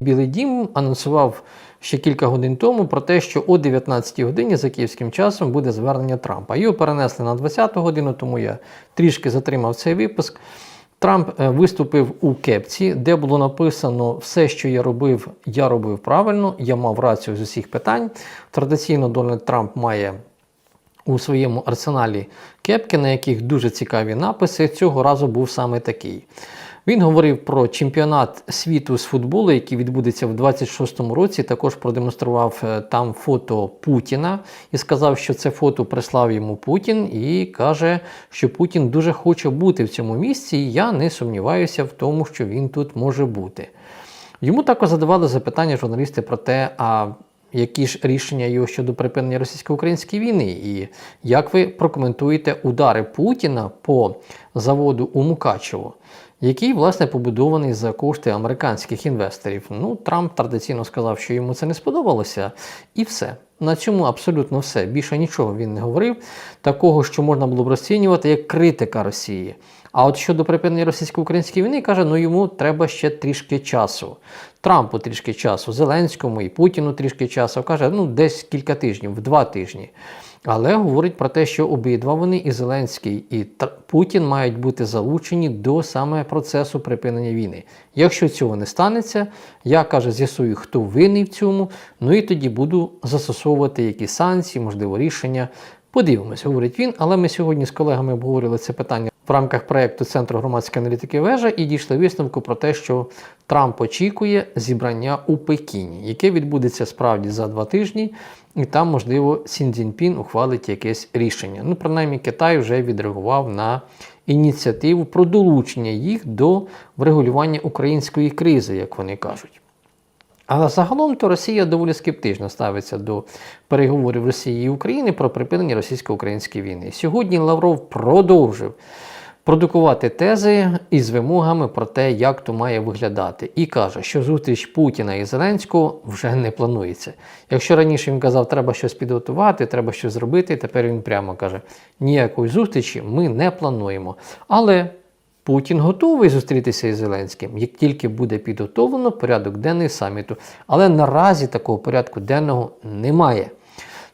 Білий дім анонсував ще кілька годин тому про те, що о 19 годині за київським часом буде звернення Трампа. Його перенесли на 20 годину, тому я трішки затримав цей випуск. Трамп е, виступив у кепці, де було написано все, що я робив, я робив правильно, я мав рацію з усіх питань. Традиційно Дональд Трамп має у своєму арсеналі кепки, на яких дуже цікаві написи. Цього разу був саме такий. Він говорив про чемпіонат світу з футболу, який відбудеться в 26-му році. Також продемонстрував е, там фото Путіна і сказав, що це фото прислав йому Путін, і каже, що Путін дуже хоче бути в цьому місці. І я не сумніваюся в тому, що він тут може бути. Йому також задавали запитання журналісти про те, а які ж рішення його щодо припинення російсько-української війни, і як ви прокоментуєте удари Путіна по заводу у Мукачево, який власне побудований за кошти американських інвесторів? Ну, Трамп традиційно сказав, що йому це не сподобалося, і все. На цьому абсолютно все. Більше нічого він не говорив. Такого, що можна було б розцінювати як критика Росії. А от щодо припинення російсько-української війни, каже, ну йому треба ще трішки часу. Трампу трішки часу, Зеленському і Путіну трішки часу. Каже, ну десь кілька тижнів, два тижні. Але говорить про те, що обидва вони, і Зеленський, і Путін мають бути залучені до саме процесу припинення війни. Якщо цього не станеться, я каже, з'ясую, хто винний в цьому, ну і тоді буду застосовувати якісь санкції, можливо, рішення. Подивимось, говорить він. Але ми сьогодні з колегами обговорили це питання в рамках проєкту Центру громадської аналітики вежа і дійшли висновку про те, що Трамп очікує зібрання у Пекіні, яке відбудеться справді за два тижні, і там, можливо, Сін Цзіньпін ухвалить якесь рішення. Ну, принаймні, Китай вже відреагував на ініціативу про долучення їх до врегулювання української кризи, як вони кажуть. Але загалом то Росія доволі скептично ставиться до переговорів Росії і України про припинення російсько-української війни. Сьогодні Лавров продовжив продукувати тези із вимогами про те, як то має виглядати, і каже, що зустріч Путіна і Зеленського вже не планується. Якщо раніше він казав, треба щось підготувати, треба щось зробити, тепер він прямо каже: ніякої зустрічі ми не плануємо. Але Путін готовий зустрітися із Зеленським, як тільки буде підготовлено порядок денний саміту. Але наразі такого порядку денного немає.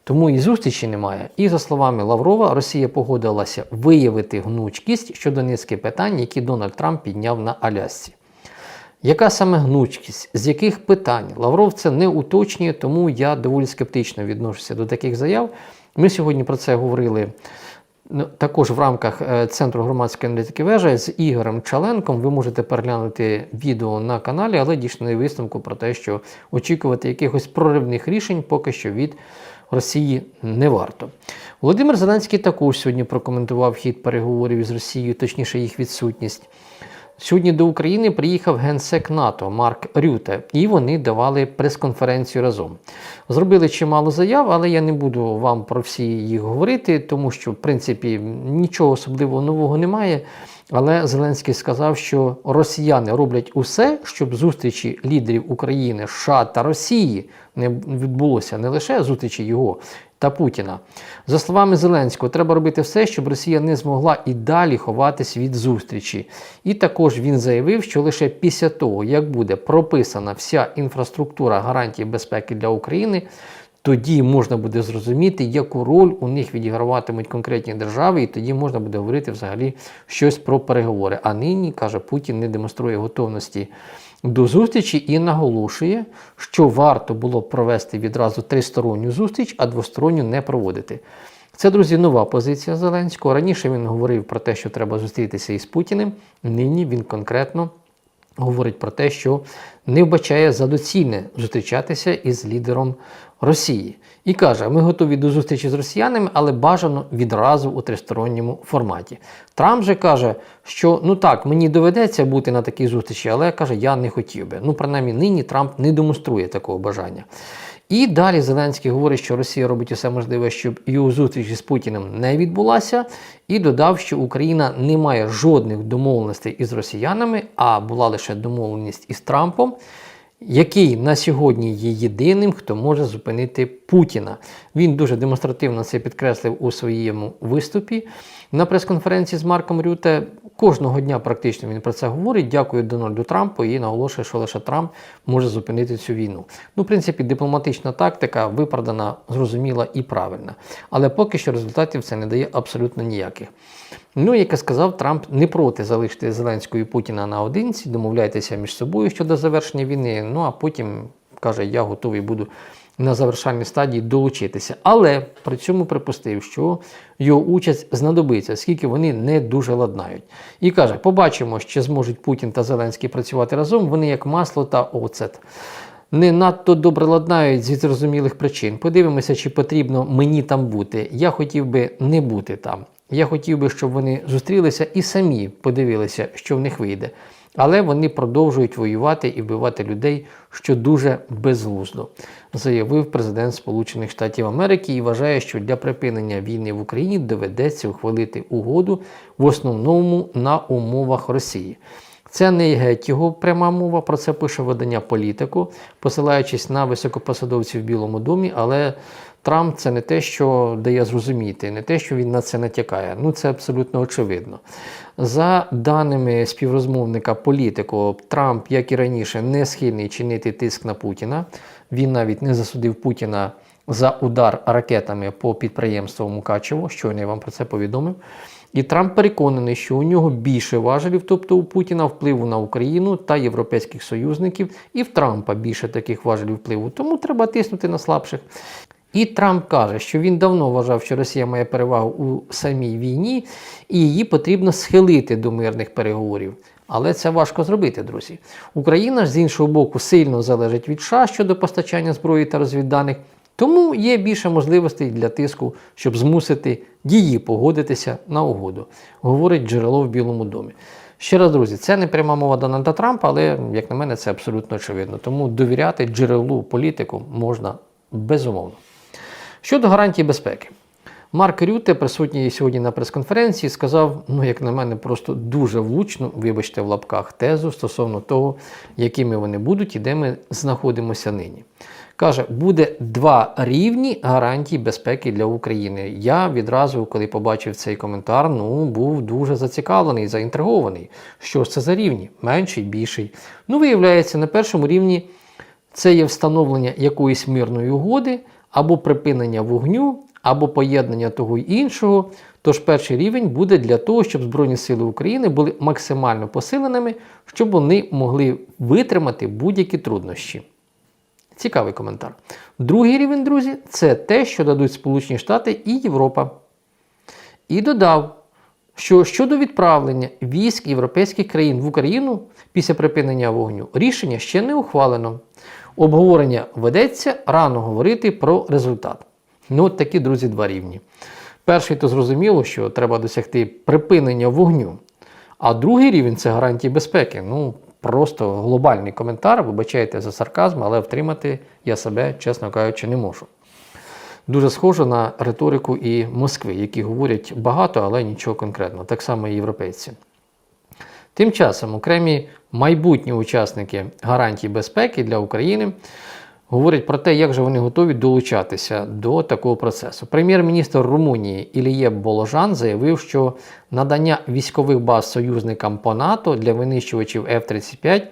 Тому і зустрічі немає. І за словами Лаврова, Росія погодилася виявити гнучкість щодо низки питань, які Дональд Трамп підняв на Алясці. Яка саме гнучкість? З яких питань? Лавров це не уточнює, тому я доволі скептично відношуся до таких заяв. Ми сьогодні про це говорили ну, також в рамках е, Центру громадської аналітики вежа з Ігорем Чаленком. Ви можете переглянути відео на каналі, але дійшли висновку про те, що очікувати якихось проривних рішень поки що від Росії не варто. Володимир Зеленський також сьогодні прокоментував хід переговорів із Росією, точніше їх відсутність. Сьогодні до України приїхав генсек НАТО Марк Рюте, і вони давали прес-конференцію разом. Зробили чимало заяв, але я не буду вам про всі їх говорити, тому що, в принципі, нічого особливого нового немає. Але Зеленський сказав, що росіяни роблять усе, щоб зустрічі лідерів України, США та Росії не відбулося не лише зустрічі його та Путіна. За словами Зеленського, треба робити все, щоб Росія не змогла і далі ховатись від зустрічі. І також він заявив, що лише після того, як буде прописана вся інфраструктура гарантій безпеки для України, тоді можна буде зрозуміти, яку роль у них відіграватимуть конкретні держави, і тоді можна буде говорити взагалі щось про переговори. А нині, каже, Путін не демонструє готовності до зустрічі і наголошує, що варто було провести відразу тристоронню зустріч, а двосторонню не проводити. Це, друзі, нова позиція Зеленського. Раніше він говорив про те, що треба зустрітися із Путіним. Нині він конкретно говорить про те, що не вбачає за доцільне зустрічатися із лідером Росії. І каже: ми готові до зустрічі з росіянами, але бажано відразу у тристоронньому форматі. Трамп же каже, що ну так, мені доведеться бути на такій зустрічі, але каже, я не хотів би. Ну, принаймні, нині Трамп не демонструє такого бажання. І далі Зеленський говорить, що Росія робить усе можливе, щоб його зустріч із Путіним не відбулася, і додав, що Україна не має жодних домовленостей із росіянами, а була лише домовленість із Трампом, який на сьогодні є єдиним, хто може зупинити Путіна. Він дуже демонстративно це підкреслив у своєму виступі на прес-конференції з Марком Рюте. Кожного дня практично він про це говорить. Дякую Дональду Трампу і наголошує, що лише Трамп може зупинити цю війну. Ну, в принципі, дипломатична тактика виправдана, зрозуміла і правильна. Але поки що результатів це не дає абсолютно ніяких. Ну, як я сказав, Трамп не проти залишити Зеленського і Путіна наодинці, домовляйтеся між собою щодо завершення війни. Ну а потім каже, я готовий буду на завершальній стадії долучитися. Але при цьому припустив, що його участь знадобиться, оскільки вони не дуже ладнають. І каже: побачимо, чи зможуть Путін та Зеленський працювати разом. Вони як масло та оцет. Не надто добре ладнають зі зрозумілих причин. Подивимося, чи потрібно мені там бути. Я хотів би не бути там. Я хотів би, щоб вони зустрілися і самі подивилися, що в них вийде. Але вони продовжують воювати і вбивати людей, що дуже безглуздо, заявив президент Сполучених Штатів Америки і вважає, що для припинення війни в Україні доведеться ухвалити угоду в основному на умовах Росії. Це не геть його пряма мова, про це пише видання політику, посилаючись на високопосадовців в Білому домі, але Трамп це не те, що дає зрозуміти, не те, що він на це натякає. Ну це абсолютно очевидно. За даними співрозмовника політику, Трамп, як і раніше, не схильний чинити тиск на Путіна. Він навіть не засудив Путіна за удар ракетами по підприємству Мукачево, щойно я вам про це повідомив. І Трамп переконаний, що у нього більше важелів, тобто у Путіна впливу на Україну та європейських союзників, і в Трампа більше таких важелів впливу. Тому треба тиснути на слабших. І Трамп каже, що він давно вважав, що Росія має перевагу у самій війні, і її потрібно схилити до мирних переговорів. Але це важко зробити, друзі. Україна ж з іншого боку сильно залежить від США щодо постачання зброї та розвідданих, тому є більше можливостей для тиску, щоб змусити її погодитися на угоду, говорить джерело в Білому домі. Ще раз, друзі, це не пряма мова Дональда Трампа, але, як на мене, це абсолютно очевидно. Тому довіряти джерелу політику можна безумовно. Щодо гарантій безпеки. Марк Рюте, присутній сьогодні на прес-конференції, сказав, ну, як на мене, просто дуже влучну, вибачте, в лапках тезу стосовно того, якими вони будуть і де ми знаходимося нині. Каже, буде два рівні гарантій безпеки для України. Я відразу, коли побачив цей коментар, ну був дуже зацікавлений, заінтригований. Що ж це за рівні? Менший, більший. Ну, виявляється, на першому рівні це є встановлення якоїсь мирної угоди або припинення вогню, або поєднання того й іншого. Тож перший рівень буде для того, щоб Збройні Сили України були максимально посиленими, щоб вони могли витримати будь-які труднощі. Цікавий коментар. Другий рівень, друзі, це те, що дадуть Сполучені Штати і Європа. І додав, що щодо відправлення військ європейських країн в Україну після припинення вогню рішення ще не ухвалено. Обговорення ведеться, рано говорити про результат. Ну, от такі, друзі, два рівні. Перший, то зрозуміло, що треба досягти припинення вогню. А другий рівень це гарантії безпеки. Ну, просто глобальний коментар, вибачайте за сарказм, але втримати я себе, чесно кажучи, не можу. Дуже схоже на риторику і Москви, які говорять багато, але нічого конкретного, так само і європейці. Тим часом окремі майбутні учасники гарантій безпеки для України говорять про те, як же вони готові долучатися до такого процесу. Прем'єр-міністр Румунії Іліє Боложан заявив, що надання військових баз союзникам по НАТО для винищувачів F-35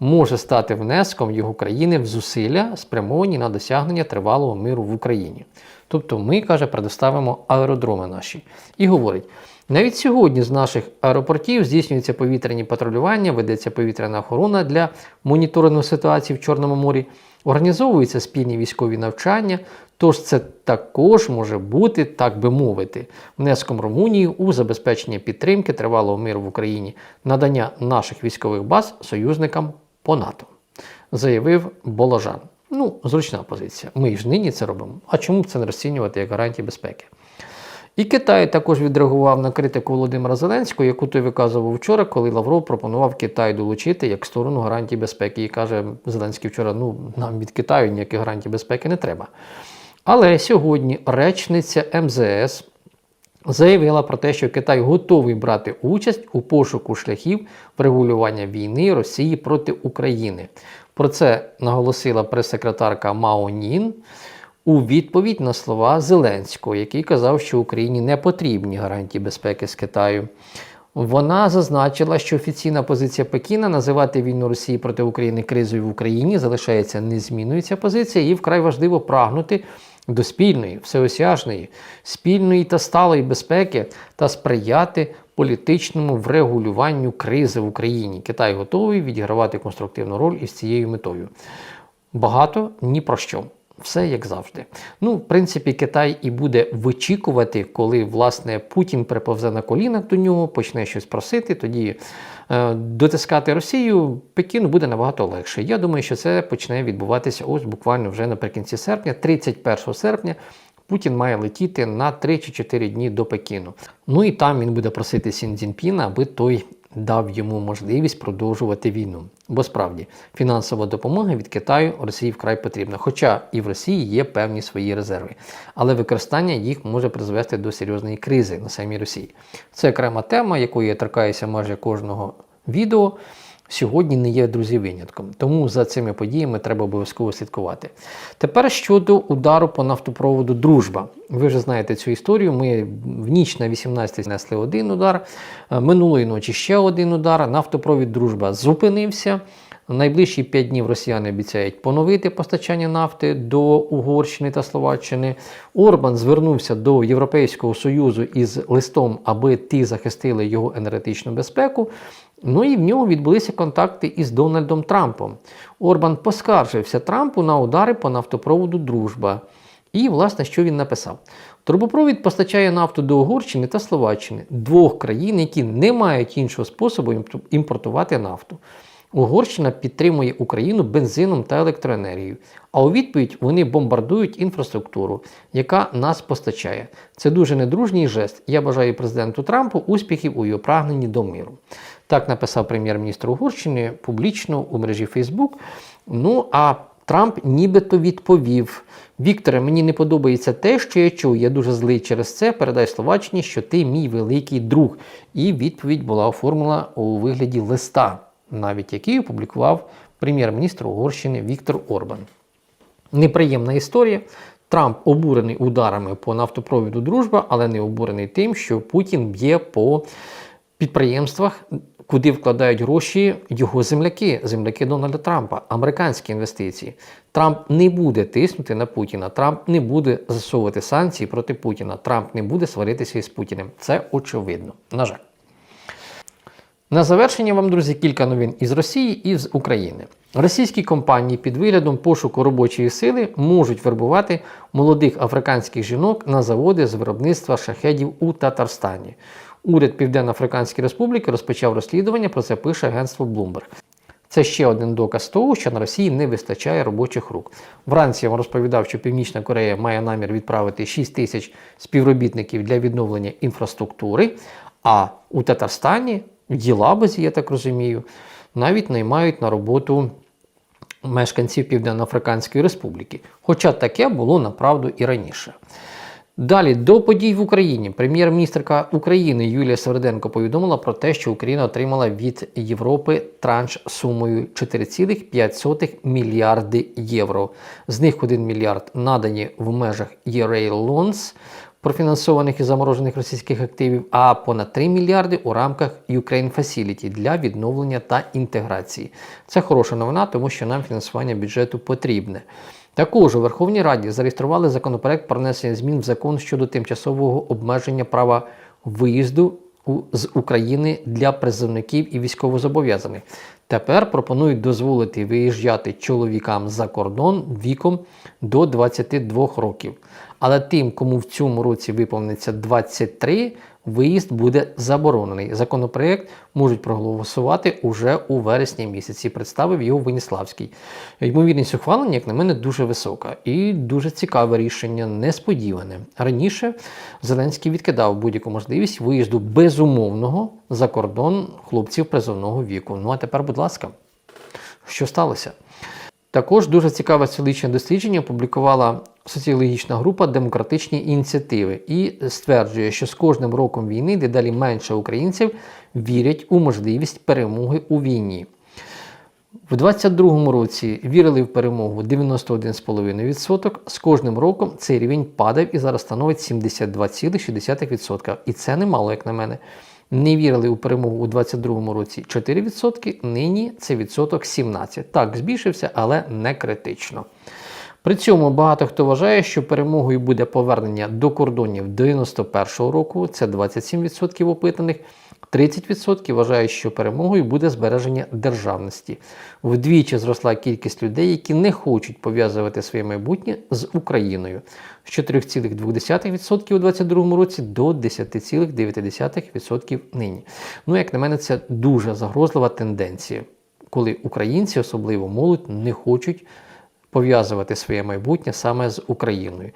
може стати внеском його країни в зусилля, спрямовані на досягнення тривалого миру в Україні. Тобто ми, каже, предоставимо аеродроми наші. І говорить. Навіть сьогодні з наших аеропортів здійснюються повітряні патрулювання, ведеться повітряна охорона для моніторингу ситуації в Чорному морі, організовуються спільні військові навчання. Тож це також може бути, так би мовити, внеском Румунії у забезпечення підтримки тривалого миру в Україні, надання наших військових баз союзникам по НАТО, заявив Боложан. Ну, зручна позиція. Ми ж нині це робимо. А чому б це не розцінювати як гарантії безпеки? І Китай також відреагував на критику Володимира Зеленського, яку той виказував вчора, коли Лавров пропонував Китай долучити як сторону гарантій безпеки. І каже Зеленський вчора: ну нам від Китаю ніяких гарантій безпеки не треба. Але сьогодні речниця МЗС заявила про те, що Китай готовий брати участь у пошуку шляхів врегулювання війни Росії проти України. Про це наголосила прес-секретарка Мао Нін у відповідь на слова Зеленського, який казав, що Україні не потрібні гарантії безпеки з Китаю. Вона зазначила, що офіційна позиція Пекіна називати війну Росії проти України кризою в Україні залишається незмінною ця позиція, і вкрай важливо прагнути до спільної, всеосяжної, спільної та сталої безпеки та сприяти політичному врегулюванню кризи в Україні. Китай готовий відігравати конструктивну роль із цією метою. Багато ні про що. Все як завжди. Ну, в принципі, Китай і буде вичікувати, коли власне Путін приповзе на колінах до нього, почне щось просити, тоді е, дотискати Росію Пекіну буде набагато легше. Я думаю, що це почне відбуватися ось буквально вже наприкінці серпня, 31 серпня. Путін має летіти на 3 чи 4 дні до Пекіну. Ну і там він буде просити Сін Цзіньпіна, аби той дав йому можливість продовжувати війну. Бо справді фінансова допомога від Китаю Росії вкрай потрібна. Хоча і в Росії є певні свої резерви, але використання їх може призвести до серйозної кризи на самій Росії. Це окрема тема, якою я торкаюся майже кожного відео. Сьогодні не є друзі винятком, тому за цими подіями треба обов'язково слідкувати. Тепер щодо удару по нафтопроводу Дружба. Ви вже знаєте цю історію. Ми в ніч на 18 знесли один удар, е, минулої ночі ще один удар. Нафтопровід Дружба зупинився. Найближчі 5 днів росіяни обіцяють поновити постачання нафти до Угорщини та Словаччини. Орбан звернувся до Європейського Союзу із листом, аби ті захистили його енергетичну безпеку. Ну і в нього відбулися контакти із Дональдом Трампом. Орбан поскаржився Трампу на удари по нафтопроводу Дружба. І, власне, що він написав? Трубопровід постачає нафту до Угорщини та Словаччини, двох країн, які не мають іншого способу імпортувати нафту. Угорщина підтримує Україну бензином та електроенергією, а у відповідь вони бомбардують інфраструктуру, яка нас постачає. Це дуже недружній жест. Я бажаю президенту Трампу успіхів у його прагненні до миру. Так написав прем'єр-міністр Угорщини публічно у мережі Фейсбук. Ну а Трамп нібито відповів: Вікторе, мені не подобається те, що я чув. Я дуже злий через це. Передай Словаччині, що ти мій великий друг. І відповідь була оформлена у вигляді листа, навіть який опублікував прем'єр-міністр Угорщини Віктор Орбан. Неприємна історія. Трамп обурений ударами по нафтопровіду Дружба, але не обурений тим, що Путін б'є по підприємствах, куди вкладають гроші його земляки, земляки Дональда Трампа, американські інвестиції. Трамп не буде тиснути на Путіна. Трамп не буде засовувати санкції проти Путіна. Трамп не буде сваритися із Путіним. Це очевидно. На жаль. На завершення вам, друзі, кілька новин із Росії і з України. Російські компанії під виглядом пошуку робочої сили можуть вербувати молодих африканських жінок на заводи з виробництва шахедів у Татарстані. Уряд Південно-Африканської Республіки розпочав розслідування, про це пише агентство Bloomberg. Це ще один доказ того, що на Росії не вистачає робочих рук. Вранці я вам розповідав, що Північна Корея має намір відправити 6 тисяч співробітників для відновлення інфраструктури, а у Татарстані, в Ділабазі, я так розумію, навіть наймають на роботу мешканців Південно-Африканської Республіки. Хоча таке було направду і раніше. Далі до подій в Україні. Прем'єр-міністрка України Юлія Сверденко повідомила про те, що Україна отримала від Європи транш сумою 4,5 мільярди євро. З них 1 мільярд надані в межах ERA Loans, профінансованих і заморожених російських активів, а понад 3 мільярди у рамках Ukraine Facility для відновлення та інтеграції. Це хороша новина, тому що нам фінансування бюджету потрібне. Також у Верховній Раді зареєстрували законопроект про внесення змін в закон щодо тимчасового обмеження права виїзду з України для призовників і військовозобов'язаних. Тепер пропонують дозволити виїжджати чоловікам за кордон віком до 22 років. Але тим, кому в цьому році виповниться 23, виїзд буде заборонений. Законопроект можуть проголосувати уже у вересні місяці. Представив його Веніславський. Ймовірність ухвалення, як на мене, дуже висока і дуже цікаве рішення, несподіване. Раніше Зеленський відкидав будь-яку можливість виїзду безумовного за кордон хлопців призовного віку. Ну а тепер, будь ласка, що сталося? Також дуже цікаве соціологічне дослідження опублікувала соціологічна група демократичні ініціативи і стверджує, що з кожним роком війни дедалі менше українців вірять у можливість перемоги у війні. В 22-му році вірили в перемогу 91,5%. З кожним роком цей рівень падав і зараз становить 72,6%. І це немало, як на мене. Не вірили у перемогу у 2022 році 4%, нині це відсоток 17%. Так, збільшився, але не критично. При цьому багато хто вважає, що перемогою буде повернення до кордонів 91-го року, це 27% опитаних. 30% вважають, що перемогою буде збереження державності. Вдвічі зросла кількість людей, які не хочуть пов'язувати своє майбутнє з Україною з 4,2% у 2022 році до 10,9% нині. Ну, як на мене, це дуже загрозлива тенденція, коли українці, особливо молодь, не хочуть пов'язувати своє майбутнє саме з Україною.